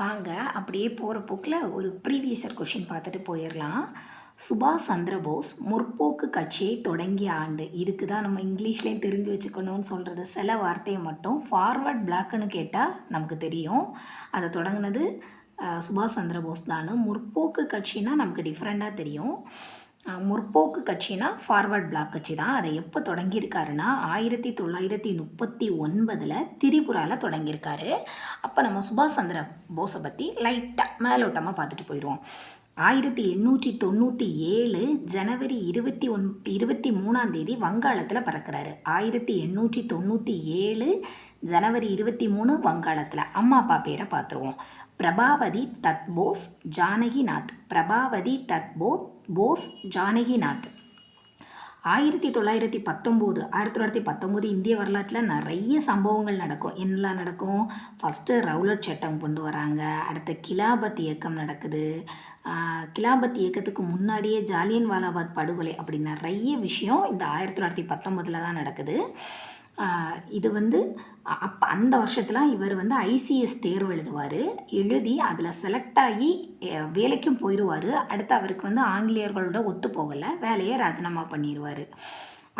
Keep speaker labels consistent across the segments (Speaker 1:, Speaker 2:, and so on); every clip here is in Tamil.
Speaker 1: வாங்க அப்படியே போகிற போக்கில் ஒரு ப்ரீவியஸர் கொஷின் பார்த்துட்டு போயிடலாம் சுபாஷ் சந்திரபோஸ் முற்போக்கு கட்சியை தொடங்கிய ஆண்டு. இதுக்கு தான் நம்ம இங்கிலீஷ்லேயும் தெரிஞ்சு வச்சுக்கணும்னு சொல்கிறது சில வார்த்தையை மட்டும் ஃபார்வர்ட் பிளாக்னு கேட்டால் நமக்கு தெரியும். அதை தொடங்கினது சுபாஷ் சந்திரபோஸ் தான். முற்போக்கு கட்சின்னா நமக்கு டிஃப்ரெண்ட்டாக தெரியும். முற்போக்கு கட்சினா ஃபார்வர்ட் பிளாக் கட்சி தான். அதை எப்போ தொடங்கியிருக்காருன்னா ஆயிரத்தி தொள்ளாயிரத்தி முப்பத்தி ஒன்பதில் திரிபுராவில் தொடங்கியிருக்காரு. அப்போ நம்ம சுபாஷ் சந்திர போஸை பற்றி லைட்டாக மேலோட்டமாக பார்த்துட்டு போயிடுவோம். ஆயிரத்தி எண்ணூற்றி தொண்ணூற்றி ஏழு ஜனவரி இருபத்தி ஒன் இருபத்தி மூணாம் தேதி வங்காளத்தில் பிறக்கிறாரு. ஆயிரத்தி எண்ணூற்றி தொண்ணூற்றி ஏழு ஜனவரி இருபத்தி மூணு வங்காளத்தில். அம்மா அப்பா பேரை பார்த்துருவோம். பிரபாவதி தத் போஸ் ஜானகிநாத். பிரபாவதி தத் போ போஸ் ஜானகிநாத். ஆயிரத்தி தொள்ளாயிரத்தி பத்தொம்போது ஆயிரத்தி தொள்ளாயிரத்தி பத்தொம்போது இந்திய வரலாற்றில் நிறைய சம்பவங்கள் நடக்கும். என்னெல்லாம் நடக்கும்? ஃபஸ்ட்டு ரவுலட் சட்டம் கொண்டு வராங்க. அடுத்து கிலாபத் இயக்கம் நடக்குது. கிலாபத் இயக்கத்துக்கு முன்னாடியே ஜாலியன் வாலாபாத் படுகொலை அப்படி நிறைய விஷயம் இந்த ஆயிரத்தி தொள்ளாயிரத்தி பத்தொம்பதில் தான் நடக்குது. இது வந்து அப்போ அந்த வருஷத்தில் இவர் வந்து ஐசிஎஸ் தேர்வு எழுதுவார். எழுதி அதில் செலக்ட் ஆகி வேலைக்கும் போயிடுவார் அடுத்து அவருக்கு வந்து ஆங்கிலேயர்களோட ஒத்து போகலை. வேலையை ராஜினாமா பண்ணிடுவார்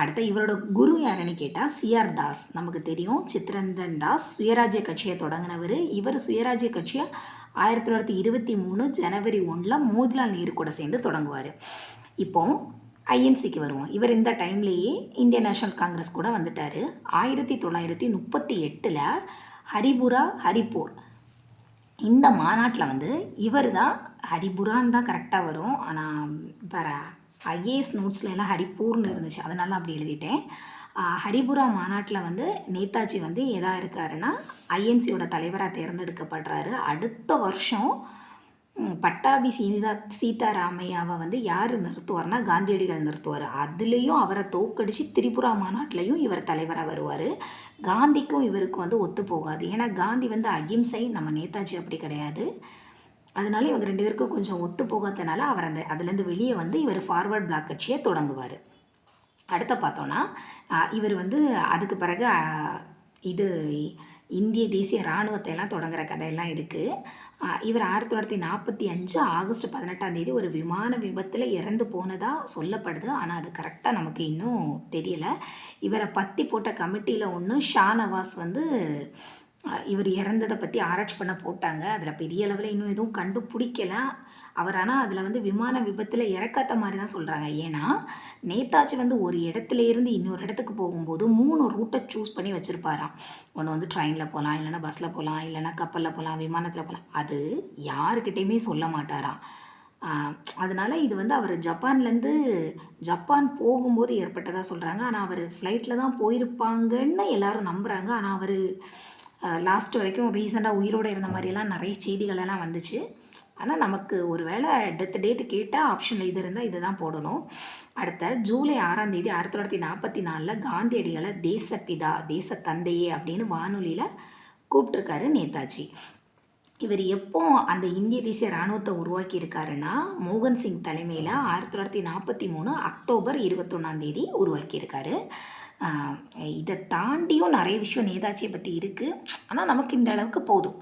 Speaker 1: அடுத்து இவரோட குரு யாருன்னு கேட்டால் சிஆர் தாஸ். நமக்கு தெரியும் சித்ரந்தன் தாஸ். சுயராஜ்ய கட்சியை தொடங்கினவர். இவர் சுயராஜ்ய கட்சியை ஆயிரத்தி தொள்ளாயிரத்தி இருபத்தி மூணு ஜனவரி ஒன்றில் மோதிலால் நேரு கூட சேர்ந்து தொடங்குவார். இப்போ ஐஎன்சிக்கு வருவோம். இவர் இந்த டைம்லேயே இந்தியன் நேஷனல் காங்கிரஸ் கூட வந்துட்டார். ஆயிரத்தி தொள்ளாயிரத்தி முப்பத்தி எட்டில் ஹரிபுரா ஹரிப்பூர் இந்த மாநாட்டில் வந்து இவர் தான் ஹரிபுரான்னு தான் கரெக்டாக வரும். ஆனால் வேற ஐஏஎஸ் நோட்ஸில் எல்லாம் ஹரிப்பூர்னு இருந்துச்சு. அதனால அப்படி எழுதிட்டேன். ஹரிபுரா மாநாட்டில் வந்து நேதாஜி வந்து எதா இருக்காருன்னா ஐஎன்சியோட தலைவராக தேர்ந்தெடுக்கப்படுறாரு. அடுத்த வருஷம் பட்டாபி சீதா சீதாராமையாவை வந்து யார் நிறுத்துவார்னா காந்தியடிகள் நிறுத்துவார். அதுலேயும் அவரை தோக்கடிச்சு திரிபுரா மாநாட்டிலையும் இவர் தலைவராக வருவார். காந்திக்கும் இவருக்கு வந்து ஒத்து போகாது. ஏன்னா காந்தி வந்து அகிம்சை நம்ம நேதாஜி அப்படி கிடையாது. அதனால இவங்க ரெண்டு பேருக்கும் கொஞ்சம் ஒத்து போகாதனால அவர் அந்த அதுலேருந்து வெளியே வந்து இவர் ஃபார்வர்ட் பிளாக் கட்சியை தொடங்குவார். அடுத்த பார்த்தோன்னா இவர் வந்து அதுக்கு பிறகு இது இந்திய தேசிய இராணுவத்தை எல்லாம் தொடங்குற கதையெல்லாம் இருக்குது இவர் ஆயிரத்தி தொள்ளாயிரத்தி நாற்பத்தி அஞ்சு ஆகஸ்ட் பதினெட்டாம் தேதி ஒரு விமான விபத்தில் இறந்து போனதாக சொல்லப்படுது. ஆனால் அது கரெக்டாக நமக்கு இன்னும் தெரியலை. இவரை பற்றி போட்ட கமிட்டியில் ஒன்று ஷானவாஸ் வந்து இவர் இறந்ததை பற்றி ஆராய்ச்சி பண்ண போட்டாங்க. அதில் பெரிய அளவில் இன்னும் எதுவும் கண்டுபிடிக்கல. அவர் ஆனால் அதில் வந்து விமான விபத்தில் இறக்காத மாதிரி தான் சொல்கிறாங்க ஏன்னா நேதாஜி வந்து ஒரு இடத்துல இருந்து இன்னொரு இடத்துக்கு போகும்போது மூணு ரூட்டை சூஸ் பண்ணி வச்சுருப்பாராம். ஒன்று வந்து ட்ரெயினில் போகலாம் இல்லைன்னா பஸ்ஸில் போகலாம் இல்லைன்னா கப்பலில் போகலாம் விமானத்தில் போகலாம் அது யாருக்கிட்டேயுமே சொல்ல மாட்டாராம். அதனால் இது வந்து அவர் ஜப்பான்லேருந்து ஜப்பான் போகும்போது ஏற்பட்டதாக சொல்கிறாங்க ஆனால் அவர் ஃப்ளைட்டில் தான் போயிருப்பாங்கன்னு எல்லாரும் நம்புகிறாங்க ஆனால் அவர் லாஸ்ட் வரைக்கும் ரீசெண்டாக உயிரோடு இருந்த மாதிரியெல்லாம் நிறைய செய்திகள் எல்லாம் வந்துச்சு. ஆனால் நமக்கு ஒரு வேளை டெத் டேட்டு கேட்டால் ஆப்ஷனில் இது இருந்தால் இது தான் போடணும். அடுத்த ஜூலை ஆறாம் தேதி ஆயிரத்தி தொள்ளாயிரத்தி நாற்பத்தி நாலில் காந்தியடிகளை தேசப்பிதா தேச தந்தையே அப்படின்னு வானொலியில் கூப்பிட்ருக்காரு நேதாஜி. இவர் எப்போ அந்த இந்திய தேசிய இராணுவத்தை உருவாக்கியிருக்காருன்னா மோகன் சிங் தலைமையில் ஆயிரத்தி தொள்ளாயிரத்தி நாற்பத்தி மூணு அக்டோபர் இருபத்தொன்னாம் தேதி உருவாக்கியிருக்காரு. இதை தாண்டியும் நிறைய விஷயம் நேதாஜியை பற்றி இருக்குது ஆனால் நமக்கு இந்த அளவுக்கு போதும்.